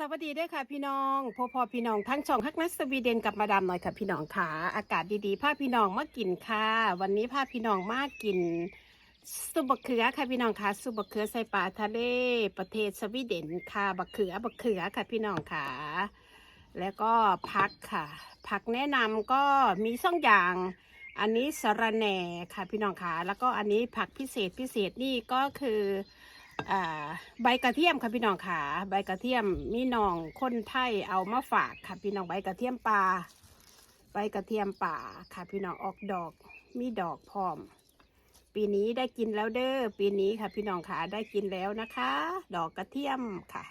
สวัสดีด้วยค่ะพี่น้องพอพอพี่น้องทั้งช่องฮักนัสสวีเดนกับมาดามหน่อยค่ะพี่น้องค่ะอากาศดีๆพาพี่น้องมากินค่ะ วันนี้พาพี่น้องมากินซุปบะเขือค่ะพี่น้องค่ะซุปบะเขือใส่ปลาทะเลประเทศสวีเดนค่ะบะเขือบะเขือค่ะพี่น้องค่ะ แล้วก็ผักค่ะ ผักแนะนำก็มีสองอย่าง อันนี้สะระแหน่ค่ะพี่น้องค่ะ แล้วก็อันนี้ผักพิเศษพิเศษนี่ก็คือ ใบกระเทียมค่ะพี่น้องค่ะใบกระเทียมมีน้องคนไทยเอามาฝากค่ะพี่น้องใบกระเทียมป่าใบกระเทียมป่าค่ะพี่น้องออกดอกมีดอกพร้อม ปีนี้ได้กินแล้วเด้อปีนี้ค่ะพี่น้องค่ะได้กินแล้วนะคะ ดอกกระเทียมค่ะ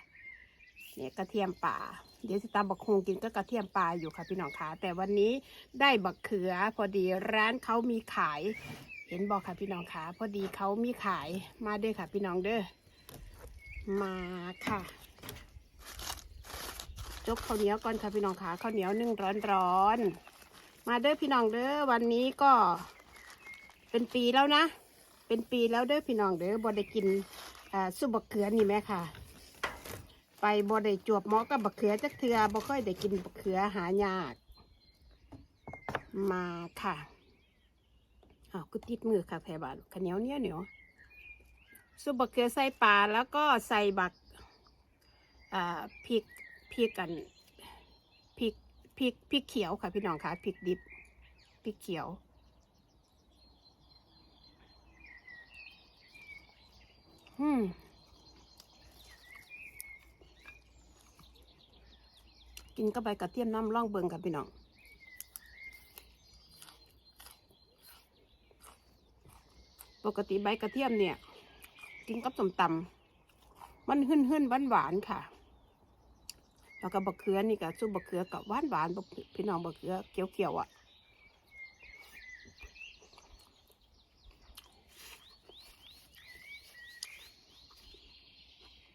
เนี่ยกระเทียมป่า เดี๋ยวจะตามบักคงกินก็กระเทียมป่าอยู่ค่ะพี่น้องค่ะแต่วันนี้ได้บักเขือพอดีร้านเขามีขาย เห็นบอกค่ะพี่น้องค่ะพอดีเขามีขายมาเด้อค่ะ พี่น้องเด้อมาค่ะ จกข้าวเหนียวก่อนค่ะพี่น้องค่ะข้าวเหนียวนึ่งร้อนๆมาเด้อพี่น้องเด้อวันนี้ก็ เป็นปีแล้วนะ เป็นปีแล้วเด้อพี่น้องเด้อบ่ได้กินอ่าซุปบักเขือนี่แม่ค่ะ ไปบ่ได้จวบหมอกับบักเขือจักเทือบ่ค่อยได้กินบักเขือหายาก มาค่ะ อ้าวก็ติดมือค่ะแพรบานข้าวเหนียวเนียเหนียวซุปบักเขือใส่ปลาแล้วก็ใส่บักอ่าพริกพริกกันพริกพริกพริกเขียวค่ะพี่น้องค่ะพริกดิบพริกเขียวอืมกินก็ใบกระเทียมน้ำร่องเบิงกับพี่น้อง ปกติใบกระเทียมเนี่ย กินกับส้มตำมันหึ่นหึ่นหวานหวานค่ะ แล้วก็บะเขือนี่กับซุบะเขือกับหวานหวานพี่น้องบะเขือเขียวเขียวๆอะ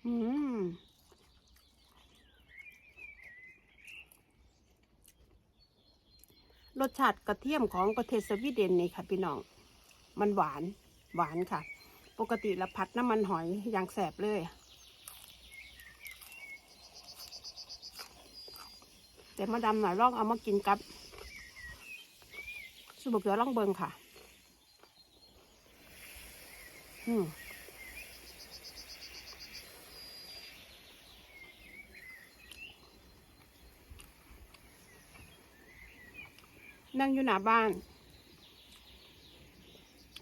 อืมรสชาติกระเทียมของประเทศสวีเดนนี่ค่ะพี่น้อง มันหวาน หวานค่ะ ปกติละผัดน้ำมันหอยอย่างแสบเลย แต่มาดำหน่อยลองเอามากินกับสุบเกือล่องเบิงค่ะอืมนั่งอยู่หน้าบ้าน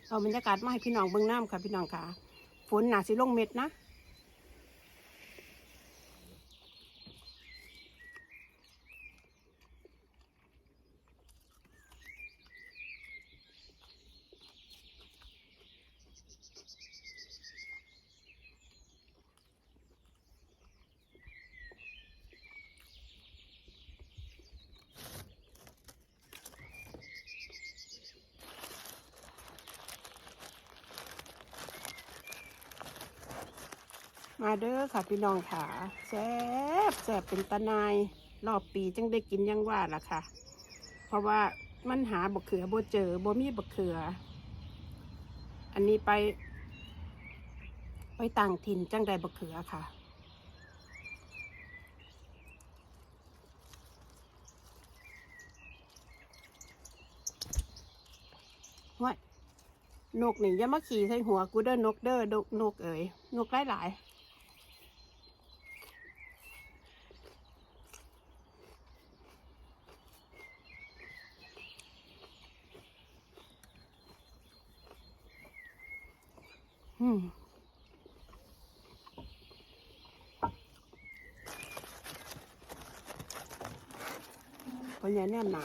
เอาบรรยากาศมาให้พี่น้องเบื้องน้ำค่ะพี่น้องค่ะ ฝนหนาสิลงเม็ดนะ มาเด้อค่ะพี่น้องค่ะแซ่บแซ่บเป็นตะนายรอบปีจังได้กินยังว่าล่ะค่ะ เพราะว่ามันหาบกเขือบ่เจอบ่มีบกเขือ อันนี้ไป ไปต่างถิ่นจังได้บกเขือค่ะว่านกนี่อย่ามาขี่ใส่หัวกูเด้อนกเด้อนกนกเอ๋ยนกหลายหลายๆ พราะเนี่ยเนี่ยหนา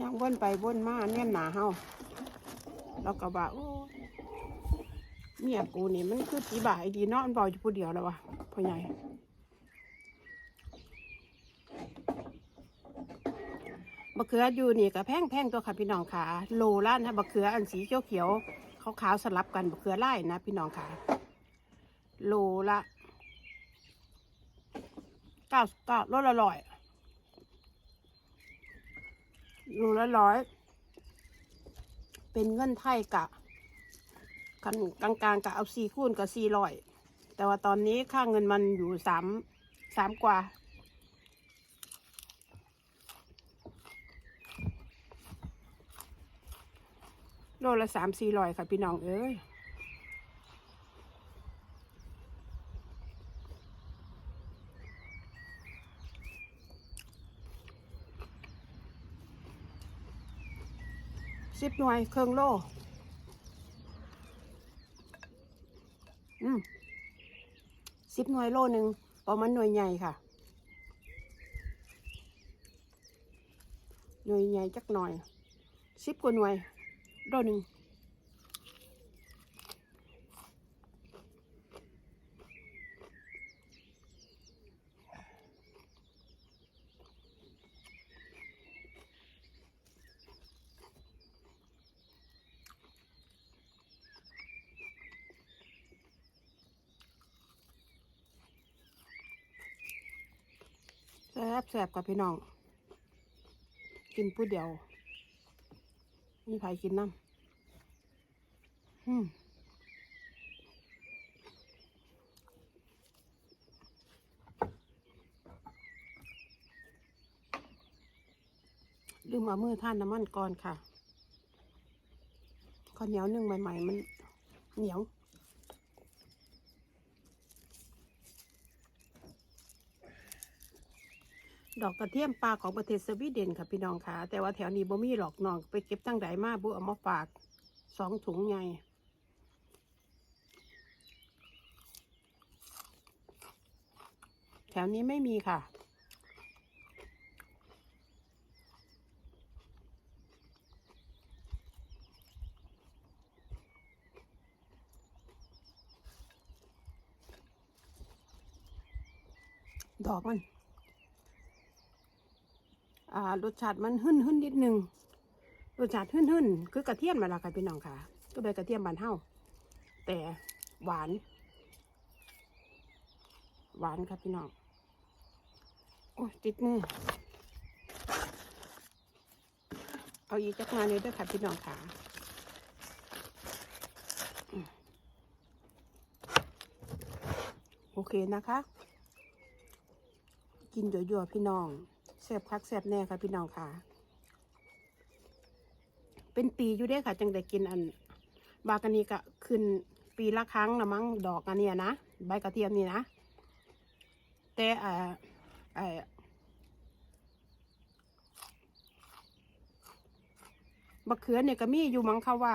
ย่างวนไปวนมาเนี่ยหนาเฮาแล้วก็ว่าโอ้เมียกูนี่มันคือตีบ่ายดีเนาะมันบอกอยู่ผู้เดียวแล้ววะพ่อใหญ่บะเขืออยู่นี่กับแพงแพงตัวค่ะพี่น้องค่ะ โลละนะบะเขืออันสีเขียวเขียว ขาวขาวๆสลับกันบะเขือไล่นะพี่น้องค่ะ โลละเก้าเก้าโลละร้อยโลละร้อย เป็นเงินไทยกะกันกลางๆกะเอาสี่คูณกับสี่ร้อย แต่ว่าตอนนี้ค่าเงินมันอยู่สามสามกว่า โลละสามสี่ร้อยค่ะพี่น้องเอ้ยสิบหน่วยเครื่องโลอืมสิบหน่วยโลหนึ่งประมาณหน่วยใหญ่ค่ะ หน่วยใหญ่จักหน่อยสิบกว่าหน่วย โลหนึ่งแซ่บแซ่บกับพี่น้อง กินผู้เดียว มีไผ่กินน้ำอืมลืมเอามือท่านน้ำมันก่อนค่ะข้าวเหนียวนึ่งใหม่ ๆ มันเหนียว ดอกกระเทียมปลาของประเทศสวีเดนค่ะพี่น้องค่ะ แต่ว่าแถวนี้บ่มีหรอกน้อง ไปเก็บตั้งใดมาบุเอามาฝากสองถุงไงแถวนี้ไม่มีค่ะ ดอกมัน รสชาติมันหึ่นหึ่นนิดนึงรสชาติหึ่นหึ่นคือกระเทียมมาละค่ะพี่น้องค่ะ ก็เป็นกระเทียมบานเฮาแต่หวาน หวานครับพี่น้องโอ้ยติดมือเอาอีกจักมาเลยด้วยค่ะพี่น้องค่ะโอเคนะคะ กินยั่วๆพี่น้อง แซ่บคักแซ่บแน่ค่ะพี่น้องค่ะ เป็นปีอยู่ได้ค่ะ จังได้กินอัน บากันนี้ก็ขึ้นปีละครั้งละมั้งดอกอันเนี้ยนะใบกระเทียมนี่นะแต่อ่าไอบักเขือเนี่ยก็มีอยู่มั้งค่ะว่า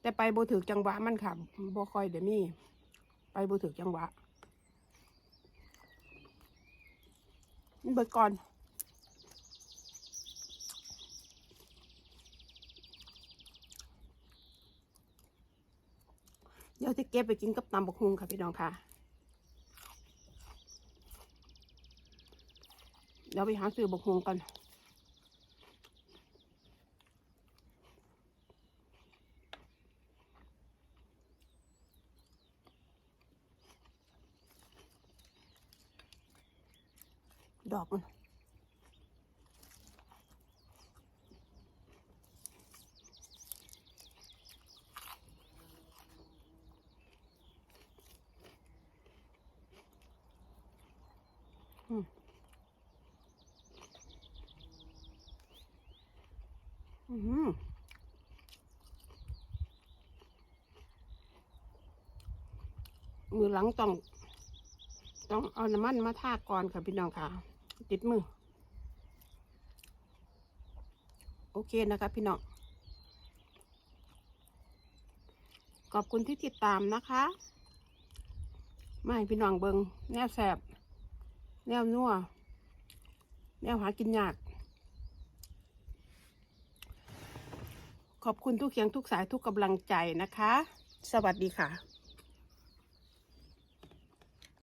แต่ไปบ่ถือจังหวะมันค่ะบ่ค่อยเดี๋ยวมีไปบ่ถือจังหวะ มัน เบิดก่อน เดี๋ยวจะเก็บไปกินกับตำบักฮุงค่ะพี่น้องค่ะ เดี๋ยวไปหาซื้อบักฮุงกัน ดอกมัน อืมอืม มือหลังต้อง ต้องเอาน้ำมันมาทาก่อนค่ะพี่น้องค่ะ ติดมือ โอเคนะคะพี่น้องขอบคุณที่ติดตามนะคะไม่ให้พี่น้องเบิงแนวแสบ แนวนัว แนวหากินยาก ขอบคุณทุกเสียงทุกสายทุกกำลังใจนะคะ สวัสดีค่ะ